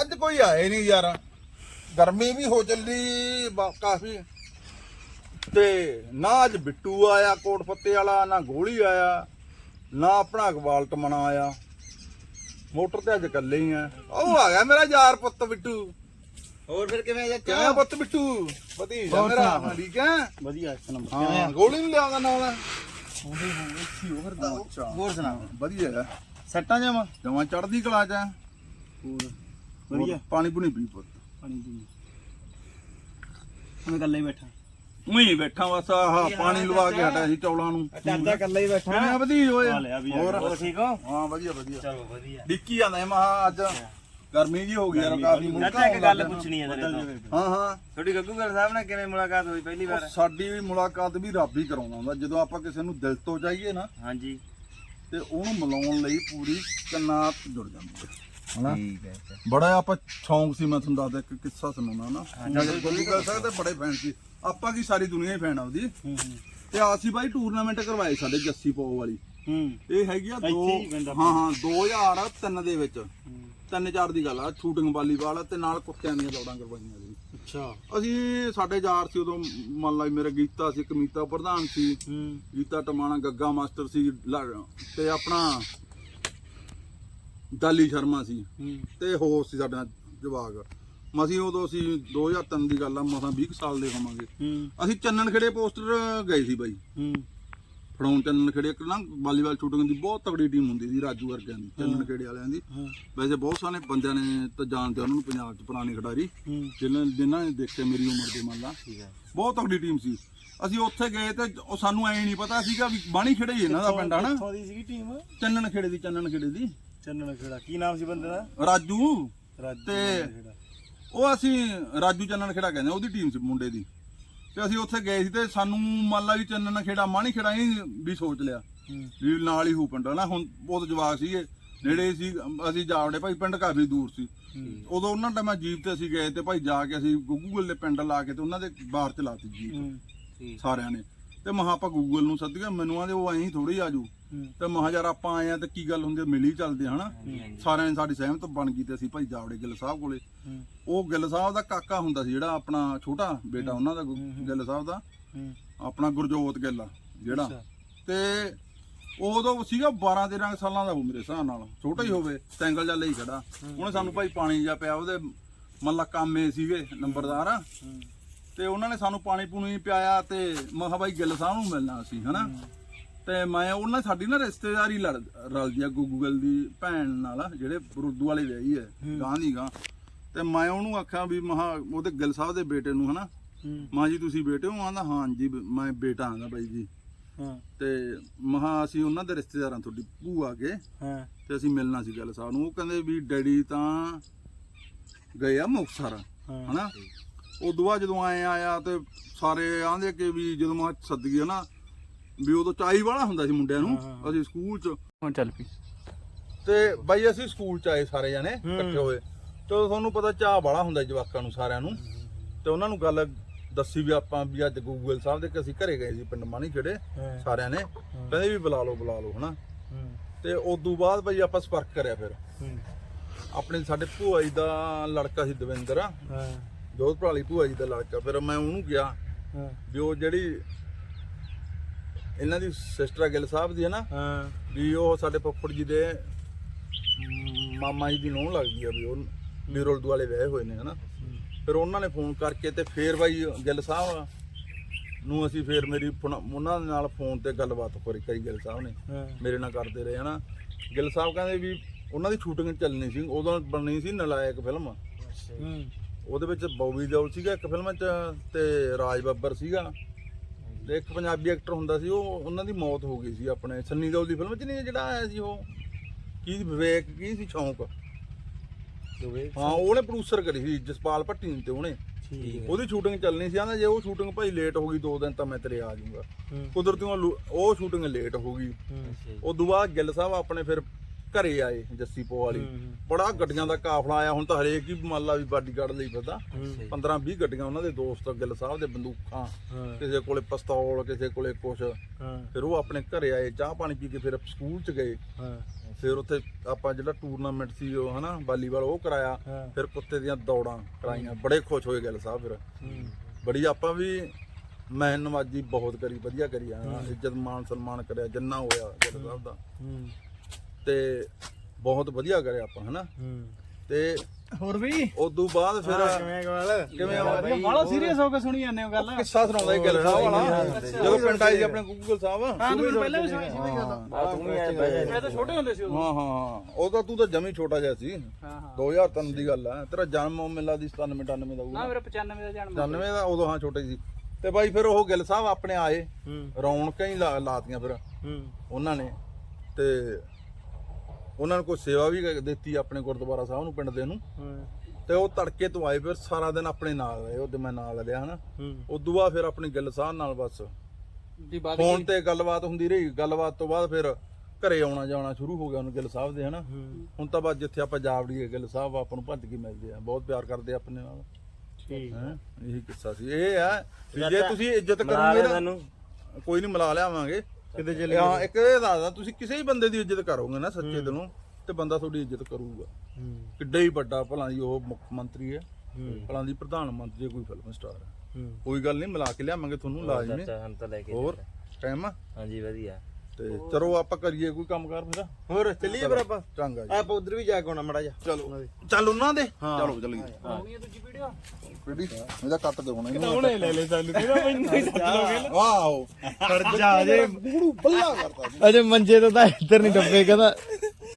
ਅੱਜ ਕੋਈ ਆਏ ਨਹੀਂ ਯਾਰ। ਗਰਮੀ ਵੀ ਹੋ ਚੱਲੀ ਬ- ਕਾਫੀ। ਤੇ ਨਾ ਅੱਜ ਬਿੱਟੂ ਆਇਆ ਕੋਟ ਫੱਤੇ ਵਾਲਾ ਨਾ ਗੋਲੀ ਆਇਆ ਨਾ ਆਪਣਾ ਇਕਬਾਲ ਟਮਣਾ ਆਇਆ। ਮੋਟਰ ਤੇ ਅੱਜ ਇਕੱਲੇ ਹੀ ਆ। ਉਹ ਆ ਗਿਆ ਮੇਰਾ ਯਾਰ ਪੁੱਤ ਬਿੱਟੂ। ਹੋਰ ਫਿਰ ਕਿਵੇਂ ਜਾ ਕਿਵੇਂ ਆ ਪੁੱਤ ਬਿੱਟੂ? ਵਧੀਆ ਹੋਰ ਮੇਰਾ ਸੁਣਾ। ਠੀਕ ਹੈ? ਵਧੀਆ ਇੱਕ ਨੰਬਰ। ਹਾਂ ਗੋਲੀ ਨਹੀਂ ਲਿਆਉਂਦਾ ਨਾ ਉਹਦਾ ਹੋਰ ਸੁਣਾ? ਵਧੀਆ। ਹੈ ਸੱਟਾਂ ਜਾਵਾਂ ਜਮਾਂ ਚੜਦੀ ਕਲਾ ਚ ਹੈ। ਹੋਰ? ਵਧੀਆ। ਪਾਣੀ ਪੁਣੀ ਪੀ ਪੁੱਤ। ਪਾਣੀ ਪੀ ਮੈਂ ਇਕੱਲਾ ਹੀ ਬੈਠਾ। ਬਸ ਆਹ ਪਾਣੀ ਲਵਾ ਕੇ ਹਟਿਆ ਸੀ ਚੌਲਾਂ ਨੂੰ। ਚਾਚਾ ਇਕੱਲਾ ਹੀ ਬੈਠਾ। ਕਿਵੇਂ ਵਧੀਆ ਹੋਏ ਹੋਰ? ਠੀਕ ਹੋ? ਹਾਂ ਵਧੀਆ ਵਧੀਆ। ਚਲੋ ਵਧੀਆ। ਡਿੱਕੀ ਜਾਂਦਾ ਮਹਾ ਅੱਜ ਗਰਮੀ ਜੀ ਹੋ ਗਈ ਯਾਰ ਕਾਫੀ ਚਾਚਾ ਇੱਕ ਗੱਲ ਪੁੱਛਣੀ ਹੈ ਤੇਰੇ ਤੋਂ। ਹਾਂ ਹਾਂ। ਤੁਹਾਡੀ ਗੱਗੂ ਗੱਲ ਸਾਹਿਬ ਨਾਲ ਕਿਵੇਂ ਮੁਲਾਕਾਤ ਹੋਈ ਪਹਿਲੀ ਵਾਰ? ਸਾਡੀ ਵੀ ਮੁਲਾਕਾਤ ਵੀ ਰੱਬ ਹੀ ਕਰਾਉਂਦਾ ਹੁੰਦਾ। ਜਦੋਂ ਆਪਾਂ ਕਿਸੇ ਨੂੰ ਦਿਲ ਤੋਂ ਚਾਹੀਏ ਨਾ ਹਾਂਜੀ। ਤੇ ਉਹਨੂੰ ਮਿਲਾਉਣ ਲਈ ਪੂਰੀ ਕੰਨਾਤ ਜੁੜ ਜਾਂਦੀ ਹੈ ਹਨਾ? ਠੀਕ ਹੈ ਬੜਾ ਆਪਾਂ ਸ਼ੌਂਕ ਸੀ ਮੈਂ ਤੁਹਾਨੂੰ ਦੱਸਦਾ ਇੱਕ ਕਿੱਸਾ ਸੁਣਾਉਣਾ ਨਾ। ਜਦ ਗੁੱਲੂ ਗੱਲ ਸਕਦੇ ਬੜੇ ਫੈਨ ਸੀ। ਆਪਾਂ ਕੀ ਸਾਰੀ ਦੁਨੀਆ ਹੀ ਫੈਨ ਆ ਉਹਦੀ? ਤੇ ਅਸੀਂ ਬਾਈ ਟੂਰਨਾਮੈਂਟ ਕਰਵਾਏ ਸਾਡੇ ਜੱਸੀ ਪੋ ਵਾਲੀ। ਇਹ ਹੈਗੀ ਆ ਦੋ ਇੱਥੇ ਹੀ ਪੈਂਦਾ ਹਾਂ ਹਾਂ 2003 ਦੇ ਵਿੱਚ। ਤਿੰਨ ਚਾਰ ਦੀ ਗੱਲ ਆ ਸ਼ੂਟਿੰਗ ਵਾਲੀਬਾਲ ਤੇ ਨਾਲ ਕੁੱਤਿਆਂ ਦੀਆਂ ਦੌੜਾਂ ਕਰਵਾਈਆਂ ਸੀ ਅੱਛਾ। ਅਸੀਂ ਸਾਡੇ ਯਾਰ ਸੀ ਉਦੋਂ ਮੰਨ ਲਾ ਮੇਰਾ ਗੀਤਾ ਸੀ ਕਮੀਤਾ ਪ੍ਰਧਾਨ ਸੀ। ਗੀਤਾ ਟਮਾਣਾ ਗੱਗਾ ਮਾਸਟਰ ਸੀ ਤੇ ਆਪਣਾ ਦਾਲੀ ਸ਼ਰਮਾ ਸੀ। ਤੇ ਹੋਰ ਸੀ ਸਾਡਾ ਜਵਾਗ ਮਸੀਂ ਉਦੋਂ ਅਸੀਂ 2003 ਦੀ ਗੱਲ ਆ ਮਸਾਂ 20 ਕੁ ਸਾਲ ਦੇ ਹੋਵਾਂਗੇ। ਅਸੀਂ ਚੰਨਣ ਖੇੜੇ ਪੋਸਟਰ ਗਏ ਸੀ ਬਾਈ। ਫੜਾਉਣ ਚੰਨਣ ਖੇੜੇ ਇੱਕ ਨਾ ਵਾਲੀਬਾਲ ਸ਼ੂਟਿੰਗ ਦੀ ਬਹੁਤ ਤਗੜੀ ਟੀਮ ਹੁੰਦੀ ਸੀ ਰਾਜੂ ਵਰਗਿਆਂ ਦੀ ਚੰਨਣ ਖੇੜੇ ਵਾਲਿਆਂ ਦੀ। ਵੈਸੇ ਬਹੁਤ ਸਾਰੇ ਬੰਦਿਆਂ ਨੇ ਤਾਂ ਜਾਣਦੇ ਉਹਨਾਂ ਨੂੰ ਪੰਜਾਬ 'ਚ ਪੁਰਾਣੇ ਖਿਡਾਰੀ। ਹੂੰ। ਜਿਨ੍ਹਾਂ ਜਿਨ੍ਹਾਂ ਨੇ ਦੇਖੇ ਮੇਰੀ ਉਮਰ ਦੇ ਮੰਨ ਲਾ। ਬਹੁਤ ਤਗੜੀ ਟੀਮ ਸੀ। ਅਸੀਂ ਉੱਥੇ ਗਏ ਤੇ ਉਹ ਸਾਨੂੰ ਐ ਨਹੀਂ ਪਤਾ ਸੀਗਾ ਵੀ ਬਾਣੀ ਖੇੜੇ ਹੀ ਇਹਨਾਂ ਦਾ ਪਿੰਡ ਆ ਨਾ। ਕਿੱਥੋਂ ਦੀ ਸੀਗੀ ਟੀਮ? ਚੰਨਣ ਖੇੜੇ ਦੀ ਚੰਨਣ ਖੇੜੇ ਦੀ। ਚੰਨਣ ਖੇੜਾ। ਕੀ ਨਾਮ ਸੀ ਬੰਦੇ ਦਾ? ਰਾਜੂ। ਰਾਜੂ ਤੇ- ਖੇੜਾ। ਉਹ ਅਸੀਂ ਰਾਜੂ ਚੰਨਣ ਖੇੜਾ ਕਹਿੰਦੇ ਉਹਦੀ ਟੀਮ ਸੀ ਮੁੰਡੇ ਦੀ। ਤੇ ਅਸੀਂ ਉੱਥੇ ਗਏ ਸੀ ਤੇ ਸਾਨੂੰ ਮੰਨ ਲਾ ਵੀ ਚੰਨਣ ਖੇੜਾ ਮਾਣੀ ਖੇੜਾ ਹੀ ਵੀ ਸੋਚ ਲਿਆ। ਹੂੰ। ਵੀ ਨਾਲ ਹੀ ਹੂ ਪਿੰਡ ਨਾ ਹੁਣ ਬਹੁਤ ਜਵਾਕ ਸੀਗੇ। ਨੇੜੇ ਸੀ ਅਸੀਂ ਜਾਵੜੇ ਭਾਈ ਪਿੰਡ ਕਾਫੀ ਦੂਰ ਸੀ। ਉਦੋਂ ਉਹਨਾਂ ਟਾਈਮਾਂ ਜੀਪ ਤੇ ਅਸੀਂ ਗਏ ਤੇ ਭਾਈ ਜਾ ਕੇ ਅਸੀਂ ਗੂਗਲ ਦੇ ਪਿੰਡ ਲਾ ਕੇ ਤੇ ਉਹਨਾਂ ਦੇ ਬਾਹਰ ਚ ਲਾਤੀ ਜੀਪ। ਹੂੰ। ਸਾਰਿਆਂ ਨੇ। ਤੇ ਮਹਾ ਆਪਾਂ ਗੂਗਲ ਨੂੰ ਸੱਦਿਆ ਮੈਨੂੰ ਆਂਦੇ ਉਹ ਐਂ ਥੋੜੀ ਆਜੂ। ਤੇ ਮਹਾ ਯਾਰ ਆਪਾਂ ਆਏ ਆ ਤੇ ਕੀ ਗੱਲ ਹੁੰਦੀ ਆ, ਮਿਲ ਹੀ ਚੱਲਦੇ ਆ, ਹਨਾ? ਸਾਰਿਆਂ ਨੇ ਸਾਡੀ ਸਹਿਮਤ ਬਣ ਗਈ ਤੇ ਅਸੀਂ ਭਾਈ ਜਾਵੜੇ ਗਿੱਲ ਸਾਹਿਬ ਕੋਲੇ। ਉਹ ਗਿੱਲ ਸਾਹਿਬ ਦਾ ਕਾਕਾ ਹੁੰਦਾ ਸੀ ਜਿਹੜਾ ਆਪਣਾ ਛੋਟਾ ਬੇਟਾ ਉਹਨਾਂ ਦਾ ਗੁ- ਗਿੱਲ ਸਾਹਿਬ ਦਾ। ਆਪਣਾ ਗੁਰਜੋਤ ਗਿੱਲ ਆ ਜਿਹੜਾ। ਤੇ ਉਦੋਂ ਸੀਗਾ 12 13 ਸਾਲਾਂ ਦਾ ਉਹ ਮੇਰੇ ਹਿਸਾਬ ਨਾਲ। ਛੋਟਾ ਹੀ ਹੋਵੇ ਸੈਂਗਲ ਜਾਂ ਲਈ ਖੜਾ। ਉਹਨੇ ਸਾਨੂੰ ਭਾਈ ਪਾਣੀ ਜਾਂ ਪਿਆ ਉਹਦੇ ਮੱਲਾ ਕਾਮੇ ਸੀਗੇ ਨੰਬਰਦਾਰ ਤੇ ਉਹਨਾਂ ਨੇ ਸਾਨੂੰ ਪਾਣੀ ਪੂਣੀ ਪਿਆਇਆ ਤੇ ਮੈਂ ਕਿਹਾ ਭਾਈ ਗਿੱਲ ਸਾਹਿਬ ਨੂੰ ਮਿਲਣਾ ਸੀ ਹਨਾ? ਤੇ ਮੈਂ ਉਹਨਾਂ ਸਾਡੀ ਨਾ ਰਿਸ਼ਤੇਦਾਰੀ ਲੜ ਰਲਦੀ ਆ ਗੂਗਲ ਦੀ ਭੈਣ ਨਾਲ ਜਿਹੜੇ ਬਰੁੱਦੂ ਵਾਲੇ ਵਿਆਹੀ ਹੈ। ਗਾਂ ਦੀ ਗਾਂ। ਤੇ ਮੈਂ ਉਹਨੂੰ ਆਖਿਆ ਵੀ ਮਹਾ ਉਹਦੇ ਗਿੱਲ ਸਾਹਿਬ ਦੇ ਬੇਟੇ ਨੂੰ ਹਨਾ ਹੂੰ। ਮਾਂ ਜੀ ਤੁਸੀਂ ਬੇਟੇ ਹੋ? ਆਂਦਾ ਹਾਂ ਜੀ ਬ- ਮੈਂ ਬੇਟਾ ਆਂਦਾ ਬਾਈ ਜੀ। ਹਾਂ। ਤੇ ਮਹਾ ਅਸੀਂ ਉਹਨਾਂ ਦੇ ਰਿਸ਼ਤੇਦਾਰਾਂ ਤੁਹਾਡੀ ਭੂਆ ਕੇ ਹਾਂ। ਤੇ ਅਸੀਂ ਮਿਲਣਾ ਸੀ ਗੱਲ ਸਾਹਿਬ ਨੂੰ। ਉਹ ਕਹਿੰਦੇ ਵੀ ਡੈਡੀ ਤਾਂ ਗਏ ਆ ਮੁਕਤਸਰ ਹਾਂ। ਹਨਾ? ਉਦੋਂ ਬਾਅਦ ਜਦੋਂ ਆਏ ਆਇਆ ਤੇ ਸਾਰੇ ਆਂਦੇ ਕਿ ਵੀ ਜਦੋਂ ਮੈਂ ਸੱਦ ਗਿਆ ਨਾ ਵੀ ਉਦੋਂ ਚਾਈ ਵਾਲਾ ਹੁੰਦਾ ਸੀ ਮੁੰਡਿਆਂ ਨੂੰ। ਅਸੀਂ ਸਕੂਲ 'ਚ। ਹੁਣ ਚੱਲ ਪਈ। ਤੇ ਬਾਈ ਅਸੀਂ ਸਕੂਲ 'ਚ ਆਏ ਸਾਰੇ ਜਣੇ ਇਕੱਠੇ ਹੋਏ। ਤੇ ਤੁਹਾਨੂੰ ਪਤਾ ਚਾਹ ਵਾਲਾ ਹੁੰਦਾ ਜਵਾਕਾਂ ਨੂੰ ਸਾਰਿਆਂ ਨੂੰ। ਤੇ ਉਹਨਾਂ ਨੂੰ ਗੱਲ ਦੱਸੀ ਵੀ ਆਪਾਂ ਵੀ ਅੱਜ ਗੂਗਲ ਸਾਹਿਬ ਦੇ ਕਿ ਅਸੀਂ ਘਰੇ ਗਏ ਸੀ ਪਿੰਡ ਮਾਣੀ ਖੇੜੇ ਸਾਰਿਆਂ ਨੇ। ਕਹਿੰਦੇ ਵੀ ਬੁਲਾ ਲਓ ਬੁਲਾ ਲਓ ਹਨਾ। ਤੇ ਉਦੋਂ ਬਾਅਦ ਬਈ ਆਪਾਂ ਸੰਪਰਕ ਕਰਿਆ ਫਿਰ। ਆਪਣੇ ਸਾਡੇ ਭੂਆ ਜੀ ਦਾ ਲੜਕਾ ਸੀ ਦਵਿੰਦਰ। ਜੋਧਪੁਰ ਵਾਲੀ ਭੂਆ ਜੀ ਦਾ ਲੜਕਾ। ਫਿਰ ਮੈਂ ਉਹਨੂੰ ਗਿਆ ਵੀ ਉਹ ਜਿਹੜੀ ਇਹਨਾਂ ਦੀ ਸਿਸਟਰ ਗਿੱਲ ਸਾਹਿਬ ਦੀ ਹੈ ਨਾ ਹਾਂ। ਵੀ ਉਹ ਸਾਡੇ ਪੱਪੜ ਜੀ ਦੇ ਮਾਮਾ ਜੀ ਦੀ ਨੂੰਹ ਲੱਗਦੀ ਆ ਵੀ ਉਹ ਬੀਰੋਲ ਦੁਆਲੇ ਵਿਆਹੇ ਹੋਏ ਨੇ ਹਨਾ। ਫਿਰ ਉਹਨਾਂ ਨੇ ਫੋਨ ਕਰਕੇ ਤੇ ਫੇਰ ਬਾਈ ਗਿੱਲ ਸਾਹਿਬ ਨੂੰ ਅਸੀਂ ਫੇਰ ਮੇਰੀ ਉਹਨਾਂ ਦੇ ਨਾਲ ਫੋਨ ਤੇ ਗੱਲਬਾਤ ਕਰੀ ਕਰੀ ਗਿੱਲ ਸਾਹਿਬ ਨੇ ਹਾਂ। ਮੇਰੇ ਨਾਲ ਕਰਦੇ ਰਹੇ ਹਨਾ। ਗਿੱਲ ਸਾਹਿਬ ਕਹਿੰਦੇ ਵੀ ਉਹਨਾਂ ਦੀ ਸ਼ੂਟਿੰਗ ਚੱਲਣੀ ਸੀ ਉਦੋਂ ਬਣਨੀ ਸੀ ਨਲਾਇਕ ਫਿਲਮ। ਹੂੰ। ਉਹਦੇ ਵਿੱਚ ਬੌਬੀ ਦਿਓਲ ਸੀਗਾ ਇੱਕ ਫਿਲਮ 'ਚ ਤੇ ਰਾਜ ਬੱਬਰ ਸੀਗਾ। ਤੇ ਇੱਕ ਪੰਜਾਬੀ ਐਕਟਰ ਹੁੰਦਾ ਸੀ ਉਹ ਉਹਨਾਂ ਦੀ ਮੌਤ ਹੋ ਗਈ ਸੀ ਆਪਣੇ ਸੰਨੀ ਦਿਓਲ ਦੀ ਫਿਲਮ 'ਚ ਨਹੀਂ ਜਿਹੜਾ ਆਇਆ ਸੀ ਉਹ? ਕੀ ਸੀ, ਵਿਵੇਕ ਕੀ ਸੀ ਸ਼ੌਂਕ? ਹਾਂ ਉਹਨੇ ਪ੍ਰੋਡਿਊਸਰ ਕਰੀ ਸੀ ਜਸਪਾਲ ਭੱਟੀ ਤੇ ਉਹਨੇ। ਠੀਕ ਉਹਦੀ ਸ਼ੂਟਿੰਗ ਚੱਲਣੀ ਸੀ ਆਂਦਾ ਜੇ ਉਹ ਸ਼ੂਟਿੰਗ ਭਾਈ ਲੇਟ ਹੋ ਗਈ ਦੋ ਦਿਨ ਤਾਂ ਮੈਂ ਤੇਰੇ ਆ ਜਾਊਂਗਾ। ਕੁਦਰਤੀ ਉਹ ਸ਼ੂਟਿੰਗ ਲੇਟ ਹੋ ਗਈ। ਹੂੰ। ਉਦੋਂ ਬਾਅਦ ਗਿੱਲ ਸਾਹਿਬ ਆਪਣੇ ਫਿਰ ਘਰੇ ਆਏ ਜੱਸੀ ਪੋ ਵਾਲੀ। ਬੜਾ ਗੱਡੀਆਂ ਦਾ ਕਾਫਲਾ ਆਇਆ ਹੁਣ ਤਾਂ ਹਰੇਕ ਹੀ ਮੰਨ ਲਾ ਵੀ ਬਾਡੀਗਾਰਡ ਲਈ ਪਤਾ ਹੂੰ। 15 20 ਗੱਡੀਆਂ ਉਹਨਾਂ ਦੇ ਦੋਸਤ ਗਿੱਲ ਸਾਹਿਬ ਦੇ ਬੰਦੂਕਾਂ ਕਿਸੇ ਕੋਲੇ ਪਿਸਤੌਲ ਕਿਸੇ ਕੋਲੇ ਕੁਛ। ਫਿਰ ਉਹ ਆਪਣੇ ਘਰੇ ਆਏ ਚਾਹ ਪਾਣੀ ਪੀ ਕੇ ਫਿਰ ਸਕੂਲ ਚ ਗਏ। ਫਿਰ ਉੱਥੇ ਆਪਾਂ ਜਿਹੜਾ ਟੂਰਨਾਮੈਂਟ ਸੀ ਉਹ ਹਨਾ ਵਾਲੀਬਾਲ ਉਹ ਕਰਾਇਆ। ਫਿਰ ਕੁੱਤੇ ਦੀਆਂ ਦੌੜਾਂ ਕਰਾਈਆਂ। ਬੜੇ ਖੁਸ਼ ਹੋਏ ਗਿੱਲ ਸਾਹਿਬ ਫਿਰ। ਬੜੀ ਆਪਾਂ ਵੀ ਨਵਾਜੀ ਬਹੁਤ ਕਰੀ ਵਧੀਆ ਕਰੀ। ਆ ਇੱਜ਼ਤ ਮਾਨ ਸਨਮਾਨ ਕਰਿਆ ਜਿੰਨਾ ਹੋਇਆ ਗਿੱਲ ਸਾਹਿਬ ਦਾ। ਤੇ ਬਹੁਤ ਵਧੀਆ ਕਰਿਆ ਆਪਾਂ ਹਨਾ? ਹੂੰ। ਤੇ ਹੋਰ ਵੀ? ਉਦੋਂ ਬਾਅਦ ਫਿਰ ਕਿਵੇਂ ਗਵਾਲ? ਕਿਵੇਂ ਆ ਬਾਲਾ ਸੀਰੀਅਸ ਹੋ ਕੇ ਸੁਣੀ ਜਾਂਦੇ ਹੋ ਗੱਲ। ਕਿੱਸਾ ਸੁਣਾਉਂਦਾ ਸੀ ਗਿੱਲ ਵਾਲਾ? ਜਦੋਂ ਪਿੰਡ ਆਈ ਸੀ ਆਪਣੇ ਗੂਗਲ ਸਾਹਿਬ। ਹਾਂ ਤੂੰ ਪਹਿਲਾਂ ਵੀ ਸੁਣੀ ਸੀ ਬਈ ਗੱਲ। ਆ ਤੂੰ ਵੀ ਆਇਆ ਬਹਿ ਜਾ। ਇਹ ਤਾਂ ਛੋਟੇ ਹੁੰਦੇ ਸੀ ਉਦੋਂ। ਹਾਂ ਹਾਂ ਹਾਂ। ਉਹ ਤਾਂ ਤੂੰ ਤਾਂ ਜਮੀ ਛੋਟਾ ਜਿਹਾ ਸੀ। ਹਾਂ ਹਾਂ। 2003 ਦੀ ਗੱਲ ਆ। ਤੇਰਾ ਜਨਮ ਉਹ ਮੇਲਾ ਦੀ 97 98 ਦਾ ਨਾ ਹੋਊਗਾ ਮੇਰਾ 95 ਦਾ ਜਨਮ। 99 ਦਾ ਉਦੋਂ ਹਾਂ ਛੋਟੇ ਸੀ। ਤੇ ਬਾਈ ਫਿਰ ਉਹ ਗਿੱਲ ਸਾਹਿਬ ਆਪਣੇ ਆਏ। ਹੂੰ। ਰੌਣਕਾਂ ਹੀ ਲਾਤੀਆਂ ਫਿਰ। ਹੂੰ। ਉਹਨਾਂ ਨੇ। ਤੇ ਉਹਨਾਂ ਨੂੰ ਕੋਈ ਸੇਵਾ ਵੀ ਦਿੱਤੀ ਆਪਣੇ ਗੁਰਦੁਆਰਾ ਸਾਹਿਬ ਨੂੰ ਪਿੰਡ ਦੇ ਨੂੰ। ਤੇ ਉਹ ਤੜਕੇ ਤੋਂ ਆਏ ਫਿਰ ਸਾਰਾ ਦਿਨ ਆਪਣੇ ਨਾਲ ਰਹੇ ਉਹਦੇ ਮੈਂ ਨਾਲ ਲਿਆ ਹਨਾ। ਉਦੋਂ ਬਾਅਦ ਫਿਰ ਆਪਣੀ ਗਿੱਲ ਸਾਹਿਬ ਨਾਲ ਬਸ। ਦੀ ਬਾਤ ਫੋਨ ਤੇ ਗੱਲਬਾਤ ਹੁੰਦੀ ਰਹੀ ਗੱਲਬਾਤ ਤੋਂ ਬਾਅਦ ਫਿਰ ਘਰੇ ਆਉਣਾ ਜਾਣਾ ਸ਼ੁਰੂ ਹੋ ਗਿਆ ਉਹਨੂੰ ਗਿੱਲ ਸਾਹਿਬ ਦੇ ਹਨਾ। ਹੁਣ ਤਾਂ ਬਸ ਜਿੱਥੇ ਆਪਾਂ ਜਾਵੜੀਏ ਗਿੱਲ ਸਾਹਿਬ ਆਪਾਂ ਨੂੰ ਭੱਜ ਕੇ ਮਿਲਦੇ ਆ ਬਹੁਤ ਪਿਆਰ ਕਰਦੇ ਆ ਆਪਣੇ ਨਾਲ। ਠੀਕ ਹੈ ਇਹੀ ਕਿੱਸਾ ਸੀ। ਇਹ ਆ ਜੇ ਤੁਸੀਂ ਇੱਜ਼ਤ ਕਰੋਗੇ ਨਾ ਕੋਈ ਨਹੀਂ ਮਿਲਾ ਲਿਆਵਾਂਗੇ। ਕਿਤੇ ਚੱਲੇ ਹਾਂ ਇੱਕ ਇਹ ਦੱਸਦਾ ਤੁਸੀਂ ਕਿਸੇ ਵੀ ਬੰਦੇ ਦੀ ਇੱਜ਼ਤ ਕਰੋਗੇ ਨਾ ਸੱਚੇ ਦਿਲੋਂ ਤੇ ਬੰਦਾ ਤੁਹਾਡੀ ਇੱਜ਼ਤ ਕਰੂਗਾ। ਕਿੱਡਾ ਹੀ ਵੱਡਾ ਭਲਾ ਦੀ ਉਹ ਮੁੱਖ ਮੰਤਰੀ ਹੈ। ਭਲਾ ਦੀ ਪ੍ਰਧਾਨ ਮੰਤਰੀ ਕੋਈ ਫਿਲਮ ਸਟਾਰ ਹੈ। ਕੋਈ ਗੱਲ ਨਹੀਂ ਮਿਲਾ ਕੇ ਲਿਆਵਾਂਗੇ ਤੁਹਾਨੂੰ ਲਾਜ਼ਮੀ। ਹੋਰ ਟਾਈਮ ਆ? ਹਾਂਜੀ ਵਧੀਆ। ਤੇ ਚਲੋ ਆਪਾਂ ਕਰੀਏ ਕੋਈ ਕੰਮ ਕਰ ਫਿਰ। ਹੋਰ ਚੱਲੀਏ ਫਿਰ ਆਪਾਂ। ਚੰਗਾ ਜੀ। ਆਪਾਂ ਉਧਰ ਵੀ ਜਾ ਕੇ ਆਉਣਾ ਮੜਾ ਜਾ ਚਲੋ। ਚੱਲ ਉਹਨਾਂ ਦੇ। ਚਲੋ ਚੱਲੀਏ। ਹੋ। ਗਈ ਹੈ ਦੂਜੀ ਵੀਡੀਓ ਕਿਹੜੀ? ਇਹਦਾ ਕੱਟ ਦੇ ਹੁਣ ਇਹਨੂੰ ਹੁਣੇ ਲੈ ਲੈ ਸਾਨੂੰ ਕਿਹਦਾ ਮੈਨੂੰ ਹੀ ਸੱਦ ਲੋਗੇ ਵਾਓ। ਖੜ ਜਾ ਜੇ। ਬੂੜੂ ਬੱਲਾ ਕਰਦਾ। ਅਜੇ ਮੰਜੇ ਤੋਂ ਤਾਂ ਇੱਧਰ ਨਹੀਂ ਡੱਬੇ ਕਹਿੰਦਾ